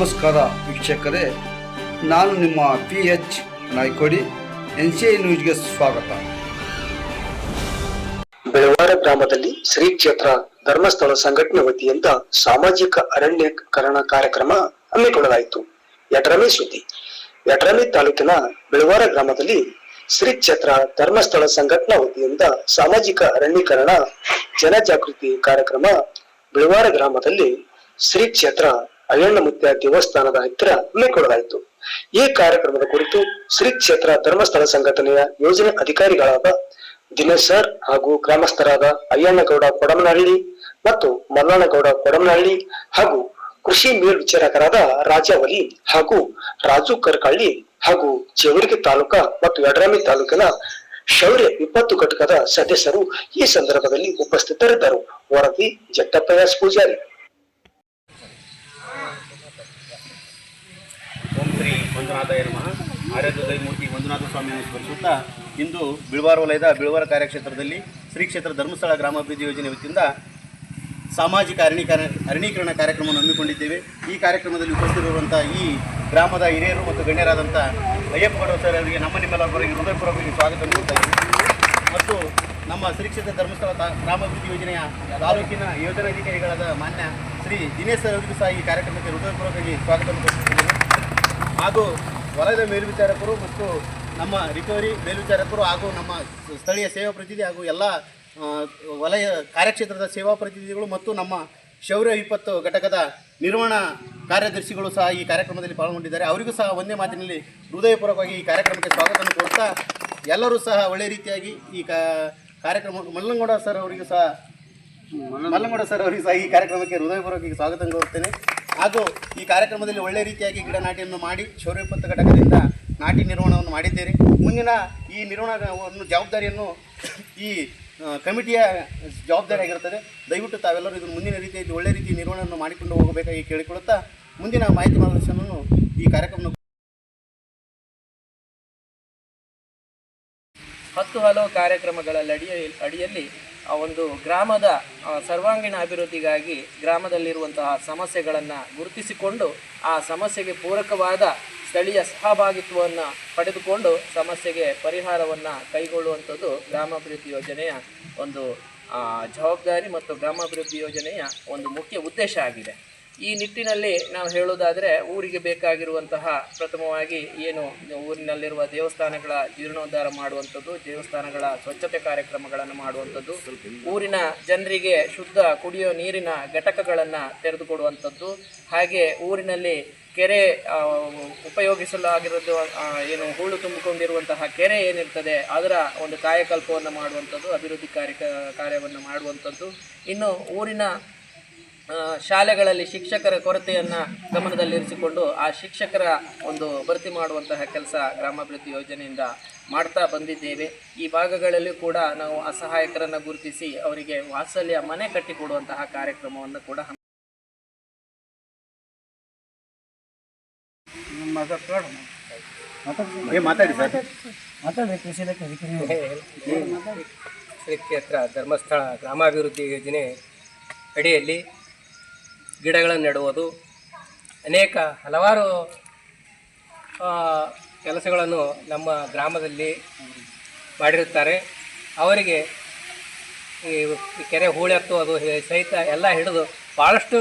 ನಮಸ್ಕಾರ ವೀಕ್ಷಕರೇ, ನಾನು ನಿಮ್ಮ P H Naikodi N C I ನ್ಯೂಸ್ಗೆ ಸ್ವಾಗತ. ಬೆಳವಾರ ಗ್ರಾಮದಲ್ಲಿ ಶ್ರೀ ಕ್ಷೇತ್ರ ಧರ್ಮಸ್ಥಳ ಸಂಘಟನೆ ವತಿಯಿಂದ ಸಾಮಾಜಿಕ ಅರಣ್ಯೀಕರಣ ಕಾರ್ಯಕ್ರಮ ಹಮ್ಮಿಕೊಳ್ಳಲಾಯಿತು. ಯಡ್ರಮಿ ಸುದ್ದಿ. ಯಡ್ರಮಿ ತಾಲೂಕಿನ ಬೆಳವಾರ ಗ್ರಾಮದಲ್ಲಿ ಶ್ರೀ ಕ್ಷೇತ್ರ ಧರ್ಮಸ್ಥಳ ಸಂಘಟನಾ ವತಿಯಿಂದ ಸಾಮಾಜಿಕ ಅರಣ್ಯೀಕರಣ ಜನಜಾಗೃತಿ ಕಾರ್ಯಕ್ರಮ ಬೆಳವಾರ ಗ್ರಾಮದಲ್ಲಿ ಶ್ರೀ ಕ್ಷೇತ್ರ ಅಯ್ಯಣ್ಣ ಮುತ್ಯ ದೇವಸ್ಥಾನದ ಹತ್ತಿರ ಹಮ್ಮಿಕೊಳ್ಳಲಾಯಿತು. ಈ ಕಾರ್ಯಕ್ರಮದ ಕುರಿತು ಶ್ರೀ ಕ್ಷೇತ್ರ ಧರ್ಮಸ್ಥಳ ಸಂಘಟನೆಯ ಯೋಜನೆ ಅಧಿಕಾರಿಗಳಾದ ದಿನೇಶ್ ಸರ್ ಹಾಗೂ ಗ್ರಾಮಸ್ಥರಾದ ಅಯ್ಯಣ್ಣಗೌಡ ಕೊಡಮನಹಳ್ಳಿ ಮತ್ತು ಮಲ್ಲಣ್ಣಗೌಡ ಕೊಡಮನಹಳ್ಳಿ ಹಾಗೂ ಕೃಷಿ ಮೇಲ್ವಿಚಾರಕರಾದ ರಾಜಾವಲಿ ಹಾಗೂ ರಾಜು ಕರ್ಕಳ್ಳಿ ಹಾಗೂ ಜೇವರ್ಗಿ ತಾಲೂಕಾ ಮತ್ತು ಯಡ್ರಾಮಿ ತಾಲೂಕಿನ ಶೌರ್ಯ ವಿಪತ್ತು ಘಟಕದ ಸದಸ್ಯರು ಈ ಸಂದರ್ಭದಲ್ಲಿ ಉಪಸ್ಥಿತರಿದ್ದರು. ವರದಿ ಜಟ್ಟಪ್ಪಯ್ಯ ಪೂಜಾರಿ. ಶ್ರೀ ಮಂಜುನಾಥಾಯ ನಮಃ. ಆರಾಧ್ಯ ಮೂರ್ತಿ ಮಂಜುನಾಥ ಸ್ವಾಮಿಯನ್ನು ಸ್ಮರಿಸುತ್ತಾ ಇಂದು ಬಿಳ್ವಾರ ವಲಯದ ಬಿಳ್ವಾರ ಕಾರ್ಯಕ್ಷೇತ್ರದಲ್ಲಿ ಶ್ರೀ ಕ್ಷೇತ್ರ ಧರ್ಮಸ್ಥಳ ಗ್ರಾಮಾಭಿವೃದ್ಧಿ ಯೋಜನೆ ವತಿಯಿಂದ ಸಾಮಾಜಿಕ ಅರಣ್ಯೀಕರಣ ಅರಣ್ಯೀಕರಣ ಕಾರ್ಯಕ್ರಮವನ್ನು ಹಮ್ಮಿಕೊಂಡಿದ್ದೇವೆ. ಈ ಕಾರ್ಯಕ್ರಮದಲ್ಲಿ ಉಪಸ್ಥಿತರಿರುವಂಥ ಈ ಗ್ರಾಮದ ಹಿರಿಯರು ಮತ್ತು ಗಣ್ಯರಾದಂಥ ಅಯ್ಯಪ್ಪಗೌಡ ಸರ್ ಅವರಿಗೆ ನಮ್ಮ ನಿಮ್ಮೆಲ್ಲರ ಪರವಾಗಿ ಹೃದಯಪೂರ್ವಕವಾಗಿ ಸ್ವಾಗತ ಮತ್ತು ನಮ್ಮ ಶ್ರೀ ಕ್ಷೇತ್ರ ಧರ್ಮಸ್ಥಳ ಗ್ರಾಮಾಭಿವೃದ್ಧಿ ಯೋಜನೆಯ ತಾಲೂಕಿನ ಯೋಜನಾಧಿಕಾರಿಗಳಾದ ಮಾನ್ಯ ಶ್ರೀ ದಿನೇಶ್ ಸರ್ ಅವರಿಗೂ ಸಹ ಈ ಕಾರ್ಯಕ್ರಮಕ್ಕೆ ಹೃದಯಪೂರ್ವಕವಾಗಿ ಸ್ವಾಗತವನ್ನು ಹಾಗೂ ವಲಯದ ಮೇಲ್ವಿಚಾರಕರು ಮತ್ತು ನಮ್ಮ ರಿಕವರಿ ಮೇಲ್ವಿಚಾರಕರು ಹಾಗೂ ನಮ್ಮ ಸ್ಥಳೀಯ ಸೇವಾ ಪ್ರತಿನಿಧಿ ಹಾಗೂ ಎಲ್ಲ ವಲಯ ಕಾರ್ಯಕ್ಷೇತ್ರದ ಸೇವಾ ಪ್ರತಿನಿಧಿಗಳು ಮತ್ತು ನಮ್ಮ ಶೌರ್ಯ ವಿಪತ್ತು ಘಟಕದ ನಿರ್ವಹಣಾ ಕಾರ್ಯದರ್ಶಿಗಳು ಸಹ ಈ ಕಾರ್ಯಕ್ರಮದಲ್ಲಿ ಪಾಲ್ಗೊಂಡಿದ್ದಾರೆ. ಅವರಿಗೂ ಸಹ ಒಂದೇ ಮಾತಿನಲ್ಲಿ ಹೃದಯಪೂರ್ವಕವಾಗಿ ಈ ಕಾರ್ಯಕ್ರಮಕ್ಕೆ ಸ್ವಾಗತವನ್ನು ಕೊಡ್ತಾ ಎಲ್ಲರೂ ಸಹ ಒಳ್ಳೆಯ ರೀತಿಯಾಗಿ ಈ ಕಾರ್ಯಕ್ರಮ, ಮಲ್ಲಂಗೌಡ ಸರ್ ಅವರಿಗೂ ಸಹ, ಮಲ್ಲಂಗೌಡ ಸರ್ ಅವರಿಗೂ ಸಹ ಈ ಕಾರ್ಯಕ್ರಮಕ್ಕೆ ಹೃದಯಪೂರ್ವಕವಾಗಿ ಸ್ವಾಗತ ಕೋರುತ್ತೇನೆ. ಹಾಗೂ ಈ ಕಾರ್ಯಕ್ರಮದಲ್ಲಿ ಒಳ್ಳೆ ರೀತಿಯಾಗಿ ಗಿಡ ನಾಟಿಯನ್ನು ಮಾಡಿ ಶೌರ್ಯ ವಿಪತ್ತು ಘಟಕದಿಂದ ನಾಟಿ ನಿರ್ವಹಣವನ್ನು ಮಾಡಿದ್ದೇವೆ ಮುಂದಿನ ಈ ನಿರ್ವಹಣವನ್ನು ಜವಾಬ್ದಾರಿಯನ್ನು ಈ ಕಮಿಟಿಯ ಜವಾಬ್ದಾರಿಯಾಗಿರುತ್ತದೆ ದಯವಿಟ್ಟು ತಾವೆಲ್ಲರೂ ಇದನ್ನು ಮುಂದಿನ ರೀತಿಯಲ್ಲಿ ಒಳ್ಳೆ ರೀತಿ ನಿರ್ವಹಣೆಯನ್ನು ಮಾಡಿಕೊಂಡು ಹೋಗಬೇಕಾಗಿ ಕೇಳಿಕೊಳ್ಳುತ್ತಾ ಮುಂದಿನ ಮಾಹಿತಿ ಮಾರ್ಗದರ್ಶನವನ್ನು ಈ ಕಾರ್ಯಕ್ರಮ ಹತ್ತು ಹಲವು ಕಾರ್ಯಕ್ರಮಗಳಲ್ಲಿ ಅಡಿಯ ಅಡಿಯಲ್ಲಿ ಒಂದು ಗ್ರಾಮದ ಸರ್ವಾಂಗೀಣ ಅಭಿವೃದ್ಧಿಗಾಗಿ ಗ್ರಾಮದಲ್ಲಿರುವಂತಹ ಸಮಸ್ಯೆಗಳನ್ನು ಗುರುತಿಸಿಕೊಂಡು ಆ ಸಮಸ್ಯೆಗೆ ಪೂರಕವಾದ ಸ್ಥಳೀಯ ಸಹಭಾಗಿತ್ವವನ್ನು ಪಡೆದುಕೊಂಡು ಸಮಸ್ಯೆಗೆ ಪರಿಹಾರವನ್ನು ಕೈಗೊಳ್ಳುವಂಥದ್ದು ಗ್ರಾಮಾಭಿವೃದ್ಧಿ ಯೋಜನೆಯ ಒಂದು ಜವಾಬ್ದಾರಿ ಮತ್ತು ಗ್ರಾಮಾಭಿವೃದ್ಧಿ ಯೋಜನೆಯ ಒಂದು ಮುಖ್ಯ ಉದ್ದೇಶ ಆಗಿದೆ. ಈ ನಿಟ್ಟಿನಲ್ಲಿ ನಾವು ಹೇಳೋದಾದರೆ ಊರಿಗೆ ಬೇಕಾಗಿರುವಂತಹ ಪ್ರಥಮವಾಗಿ ಏನು ಊರಿನಲ್ಲಿರುವ ದೇವಸ್ಥಾನಗಳ ಜೀರ್ಣೋದ್ಧಾರ ಮಾಡುವಂಥದ್ದು, ದೇವಸ್ಥಾನಗಳ ಸ್ವಚ್ಛತೆ ಕಾರ್ಯಕ್ರಮಗಳನ್ನು ಮಾಡುವಂಥದ್ದು, ಊರಿನ ಜನರಿಗೆ ಶುದ್ಧ ಕುಡಿಯೋ ನೀರಿನ ಘಟಕಗಳನ್ನು ತೆರೆದುಕೊಡುವಂಥದ್ದು, ಹಾಗೆ ಊರಿನಲ್ಲಿ ಕೆರೆ ಉಪಯೋಗಿಸಲು ಉಪಯೋಗಿಸಲಾಗಿರೋದು ಏನು ಹೂಳು ತುಂಬಿಕೊಂಡಿರುವಂತಹ ಕೆರೆ ಏನಿರ್ತದೆ, ಅದರ ಒಂದು ಕಾಯಕಲ್ಪವನ್ನು ಮಾಡುವಂಥದ್ದು, ಅಭಿವೃದ್ಧಿ ಕಾರ್ಯ ಕಾರ್ಯವನ್ನು ಮಾಡುವಂಥದ್ದು. ಇನ್ನು ಊರಿನ ಶಾಲೆಗಳಲ್ಲಿ ಶಿಕ್ಷಕರ ಕೊರತೆಯನ್ನು ಗಮನದಲ್ಲಿರಿಸಿಕೊಂಡು ಆ ಶಿಕ್ಷಕರ ಒಂದು ಭರ್ತಿ ಮಾಡುವಂತಹ ಕೆಲಸ ಗ್ರಾಮಾಭಿವೃದ್ಧಿ ಯೋಜನೆಯಿಂದ ಮಾಡ್ತಾ ಬಂದಿದ್ದೇವೆ. ಈ ಭಾಗಗಳಲ್ಲಿ ಕೂಡ ನಾವು ಅಸಹಾಯಕರನ್ನು ಗುರುತಿಸಿ ಅವರಿಗೆ ವಾತ್ಸಲ್ಯ ಮನೆ ಕಟ್ಟಿಕೊಡುವಂತಹ ಕಾರ್ಯಕ್ರಮವನ್ನು ಕೂಡ ಹಮ್ಮಿ- ಏ ಮಾತಾಡಿ ಸರ್. ಶ್ರೀ ಕ್ಷೇತ್ರ ಧರ್ಮಸ್ಥಳ ಗ್ರಾಮಾಭಿವೃದ್ಧಿ ಯೋಜನೆ ಅಡಿಯಲ್ಲಿ ಗಿಡಗಳನ್ನು ನೆಡುವುದು. ಅನೇಕ ಹಲವಾರು ಕೆಲಸಗಳನ್ನು ನಮ್ಮ ಗ್ರಾಮದಲ್ಲಿ ಮಾಡಿರುತ್ತಾರೆ. ಅವರಿಗೆ ಈ ಕೆರೆ ಹೂಳೆತ್ತು ಅದು ಸಹಿತ ಎಲ್ಲ ಹಿಡಿದು ಭಾಳಷ್ಟು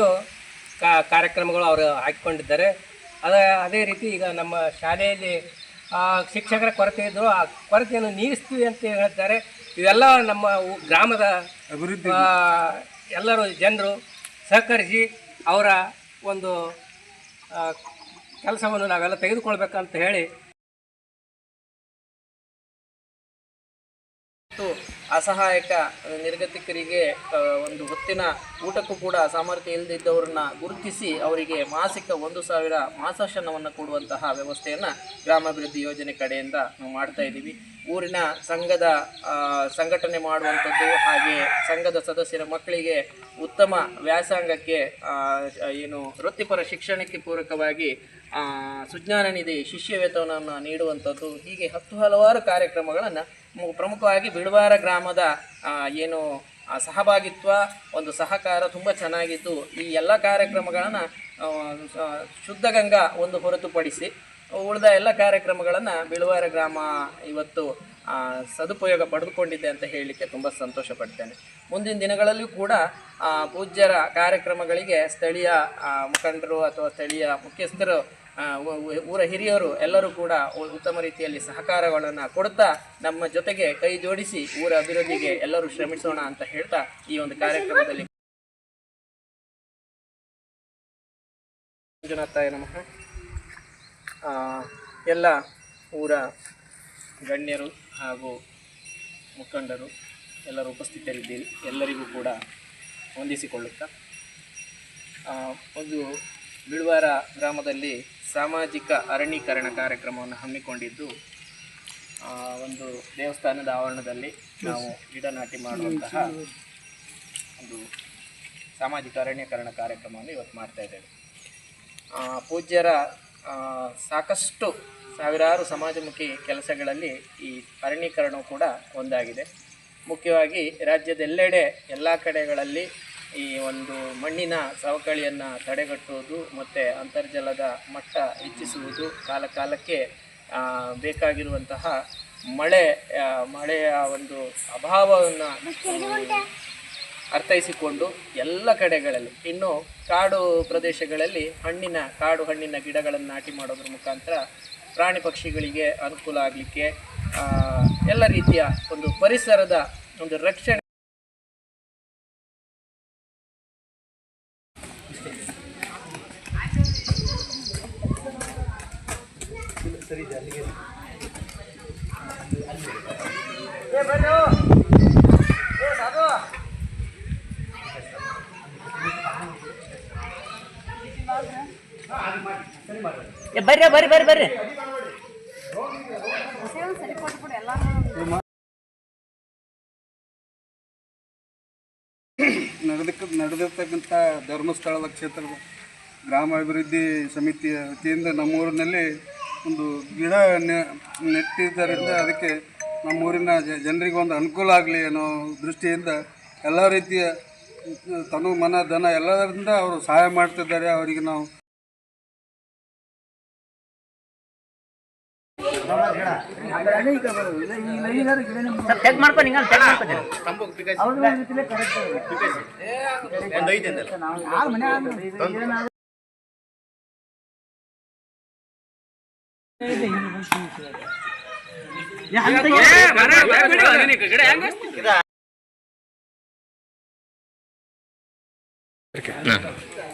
ಕಾ ಕಾರ್ಯಕ್ರಮಗಳು ಅವರು ಹಾಕಿಕೊಂಡಿದ್ದಾರೆ. ಅದ ಅದೇ ರೀತಿ ಈಗ ನಮ್ಮ ಶಾಲೆಯಲ್ಲಿ ಶಿಕ್ಷಕರ ಕೊರತೆ ಇದ್ದರು ಆ ಕೊರತೆಯನ್ನು ನೀಗಿಸ್ತೀವಿ ಅಂತ ಹೇಳ್ತಾರೆ. ಇವೆಲ್ಲ ನಮ್ಮ ಗ್ರಾಮದ ಅಭಿವೃದ್ಧಿ. ಎಲ್ಲರೂ ಜನರು ಸಹಕರಿಸಿ ಅವರ ಒಂದು ಕೆಲಸವನ್ನು ನಾವೆಲ್ಲ ತೆಗೆದುಕೊಳ್ಬೇಕಂತ ಹೇಳಿ ಮತ್ತು ಅಸಹಾಯಕ ನಿರ್ಗತಿಕರಿಗೆ ಒಂದು ಹೊತ್ತಿನ ಊಟಕ್ಕೂ ಕೂಡ ಸಾಮರ್ಥ್ಯ ಇಲ್ಲದಿದ್ದವರನ್ನ ಗುರುತಿಸಿ ಅವರಿಗೆ ಮಾಸಿಕ ಒಂದು ಸಾವಿರ ಮಾಸಾಶನವನ್ನು ಕೊಡುವಂತಹ ವ್ಯವಸ್ಥೆಯನ್ನು ಗ್ರಾಮಾಭಿವೃದ್ಧಿ ಯೋಜನೆ ಕಡೆಯಿಂದ ನಾವು ಮಾಡ್ತಾ ಇದ್ದೀವಿ. ಊರಿನ ಸಂಘದ ಸಂಘಟನೆ ಮಾಡುವಂಥದ್ದು ಹಾಗೆ ಸಂಘದ ಸದಸ್ಯರ ಮಕ್ಕಳಿಗೆ ಉತ್ತಮ ವ್ಯಾಸಂಗಕ್ಕೆ ಏನು ವೃತ್ತಿಪರ ಶಿಕ್ಷಣಕ್ಕೆ ಪೂರಕವಾಗಿ ಸುಜ್ಞಾನ ನಿಧಿ ಶಿಷ್ಯ ವೇತನವನ್ನು ನೀಡುವಂಥದ್ದು ಹೀಗೆ ಹತ್ತು ಹಲವಾರು ಕಾರ್ಯಕ್ರಮಗಳನ್ನು ಪ್ರಮುಖವಾಗಿ ಬಿಡವಾರ ಗ್ರಾಮದ ಏನು ಸಹಭಾಗಿತ್ವ, ಒಂದು ಸಹಕಾರ ತುಂಬ ಚೆನ್ನಾಗಿತ್ತು ಈ ಎಲ್ಲ ಕಾರ್ಯಕ್ರಮಗಳನ್ನು ಶುದ್ಧ ಗಂಗಾ ಒಂದು ಹೊರತುಪಡಿಸಿ, ಉಳಿದ ಎಲ್ಲ ಕಾರ್ಯಕ್ರಮಗಳನ್ನು ಬಿಳುವಾರ ಗ್ರಾಮ ಇವತ್ತು ಸದುಪಯೋಗ ಪಡೆದುಕೊಂಡಿದೆ ಅಂತ ಹೇಳಲಿಕ್ಕೆ ತುಂಬ ಸಂತೋಷ ಪಡ್ತೇನೆ ಮುಂದಿನ ದಿನಗಳಲ್ಲಿಯೂ ಕೂಡ ಪೂಜ್ಯರ ಕಾರ್ಯಕ್ರಮಗಳಿಗೆ ಸ್ಥಳೀಯ ಮುಖಂಡರು ಅಥವಾ ಸ್ಥಳೀಯ ಮುಖ್ಯಸ್ಥರು ಊರ ಹಿರಿಯರು ಎಲ್ಲರೂ ಕೂಡ ಉತ್ತಮ ರೀತಿಯಲ್ಲಿ ಸಹಕಾರಗಳನ್ನು ಕೊಡ್ತಾ ನಮ್ಮ ಜೊತೆಗೆ ಕೈ ಜೋಡಿಸಿ ಊರ ಅಭಿವೃದ್ಧಿಗೆ ಎಲ್ಲರೂ ಶ್ರಮಿಸೋಣ ಅಂತ ಹೇಳ್ತಾ ಈ ಒಂದು ಕಾರ್ಯಕ್ರಮದಲ್ಲಿ. ಮಂಜುನಾಥಾಯ ನಮಃ. ಎಲ್ಲ ಊರ ಗಣ್ಯರು ಹಾಗೂ ಮುಖಂಡರು ಎಲ್ಲರೂ ಉಪಸ್ಥಿತರಿದ್ದೀರಿ. ಎಲ್ಲರಿಗೂ ಕೂಡ ಹೊಂದಿಸಿಕೊಳ್ಳುತ್ತಾ ಒಂದು ಬಿಳುವಾರ ಗ್ರಾಮದಲ್ಲಿ ಸಾಮಾಜಿಕ ಅರಣ್ಯೀಕರಣ ಕಾರ್ಯಕ್ರಮವನ್ನು ಹಮ್ಮಿಕೊಂಡಿದ್ದು ಒಂದು ದೇವಸ್ಥಾನದ ಆವರಣದಲ್ಲಿ ನಾವು ಗಿಡ ನಾಟಿ ಮಾಡುವಂತಹ ಒಂದು ಸಾಮಾಜಿಕ ಅರಣ್ಯೀಕರಣ ಕಾರ್ಯಕ್ರಮವನ್ನು ಇವತ್ತು ಮಾಡ್ತಾ ಇದ್ದೇವೆ. ಪೂಜ್ಯರ ಸಾಕಷ್ಟು ಸಾವಿರಾರು ಸಮಾಜಮುಖಿ ಕೆಲಸಗಳಲ್ಲಿ ಈ ಅರಣ್ಯೀಕರಣವು ಕೂಡ ಒಂದಾಗಿದೆ. ಮುಖ್ಯವಾಗಿ ರಾಜ್ಯದೆಲ್ಲೆಡೆ ಎಲ್ಲ ಕಡೆಗಳಲ್ಲಿ ಈ ಒಂದು ಮಣ್ಣಿನ ಸವಕಳಿಯನ್ನು ತಡೆಗಟ್ಟುವುದು ಮತ್ತು ಅಂತರ್ಜಲದ ಮಟ್ಟ ಹೆಚ್ಚಿಸುವುದು ಕಾಲ ಕಾಲಕ್ಕೆ ಆ, ಬೇಕಾಗಿರುವಂತಹ ಮಳೆ ಮಳೆಯ ಒಂದು ಅಭಾವವನ್ನು ಅರ್ಥೈಸಿಕೊಂಡು ಎಲ್ಲ ಕಡೆಗಳಲ್ಲಿ ಇನ್ನು ಕಾಡು ಪ್ರದೇಶಗಳಲ್ಲಿ ಹಣ್ಣಿನ ಕಾಡು ಹಣ್ಣಿನ ಗಿಡಗಳನ್ನು ನಾಟಿ ಮಾಡೋದ್ರ ಮುಖಾಂತರ ಪ್ರಾಣಿ ಪಕ್ಷಿಗಳಿಗೆ ಅನುಕೂಲ ಆಗಲಿಕ್ಕೆ ಎಲ್ಲ ರೀತಿಯ ಒಂದು ಪರಿಸರದ ಒಂದು ರಕ್ಷಣೆ ಬರ್ರಿ ಬರ್ರಿ ಬರ್ರಿ ಬರ್ರಿ. ನಡೆದಕ್ಕೆ ನಡೆದಿರ್ತಕ್ಕಂಥ ಧರ್ಮಸ್ಥಳದ ಕ್ಷೇತ್ರದ ಗ್ರಾಮಾಭಿವೃದ್ಧಿ ಸಮಿತಿಯ ವತಿಯಿಂದ ನಮ್ಮೂರಿನಲ್ಲಿ ಒಂದು ಗಿಡ ನೆ- ನೆಟ್ಟಿದ್ದರಿಂದ ಅದಕ್ಕೆ ನಮ್ಮೂರಿನ ಜ- ಜನರಿಗೆ ಒಂದು ಅನುಕೂಲ ಆಗಲಿ ಅನ್ನೋ ದೃಷ್ಟಿಯಿಂದ ಎಲ್ಲ ರೀತಿಯ ತನು ಮನ ಧನ ಎಲ್ಲದರಿಂದ ಅವರು ಸಹಾಯ ಮಾಡ್ತಿದ್ದಾರೆ. ಅವರಿಗೆ ನಾವು ಮಾಡ್ಕೊ Okay. No.